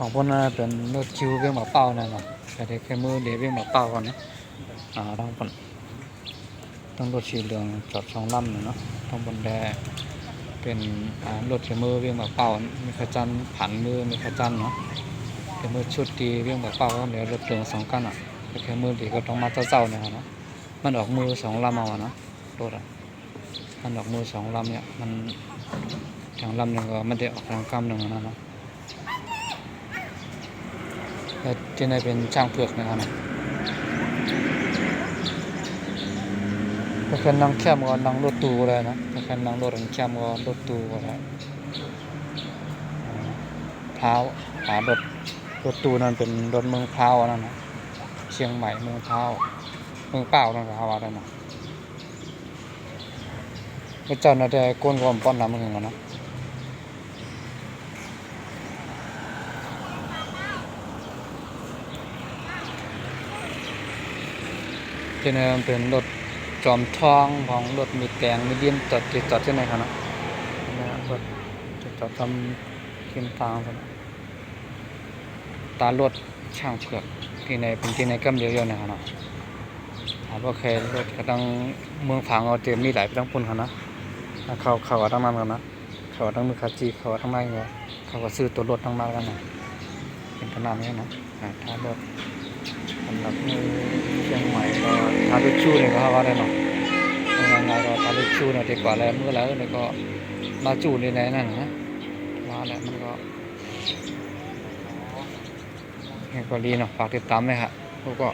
ของพวกนั้นเป็นรถคิวเวียงหมาเป้านั่นเนาะแต่เด็กแค่มือเดี๋ยวเวียหมาเป้าก่อนนะอ่าต้องบนต้องรถสีเหลืองจอดสองลำเนาะต้องบนแดเป็นอ่ารถแค่มือเวียงหมาเป้ามีขจันผันมือมีขจันเนาะแค่มือชุดดีเวียงหมาเป้าก็เดี๋ยวรถเหลืองสองกันอะแค่มือดีก็ต้องมาเจ้าๆเนี่ยเนาะมันออกมือสองลำเอาเนาะรถอะมันออกมือสองลำเนี่ยมันทางลำหนึ่งก็ไม่ได้ออกทางกำหนึ่งนะเนาะ แต่ที่นี่เป็นช่างเผือกนะครับนะถ้าเป็นนั่งแคบก็นั่งรถตู้ก็ได้นะถ้าเป็นนั่งรถแคบก็รถตู้ก็ได้พร้าวหารถรถตู้นั่นเป็นรถเมืองพร้าวนั่นนะเชียงใหม่เมืองพร้าวเมืองเปล่านั่นก็ฮาวาได้นะพระเจ้าน่าจะโกนกวามป้อนน้ำมันกันนะ ที่นี่มันเป็นรถจอมทองของรถมีแกงมีเดียมจอดจอดที่ไหนครับนะนี่ะรถจะจอดทำกินทางครับตารถช่างเผือกที่ในเป็นที่ในกำเดียวๆนะครับนะถามว่าใครรถกระดังเมืองฝางเอาเตรียมมีหลายไปทั้งปุ่นครับนะอ่าเขาเขาเอาทั้งนั้นครับนะเขาเอาทั้งมือคาจีเขาเอาทั้งไม้เขาเขาก็ซื้อตัวรถทั้งมาแล้วนะเป็นขนาดนี้นะอ่าถ้ารถสำหรับเชียงใหม่ ก็ทารุชูเนี่ยก็ว่าได้เนาะยังไงก็ทารุชูเนี่ยดีกว่าแล้วเมื่อแล้วเนี่ยก็มาจูในไหนนั่นนะว่าแล้วมันก็เห็นก็ดีเนาะฝากติดตามเลยครับพวกก็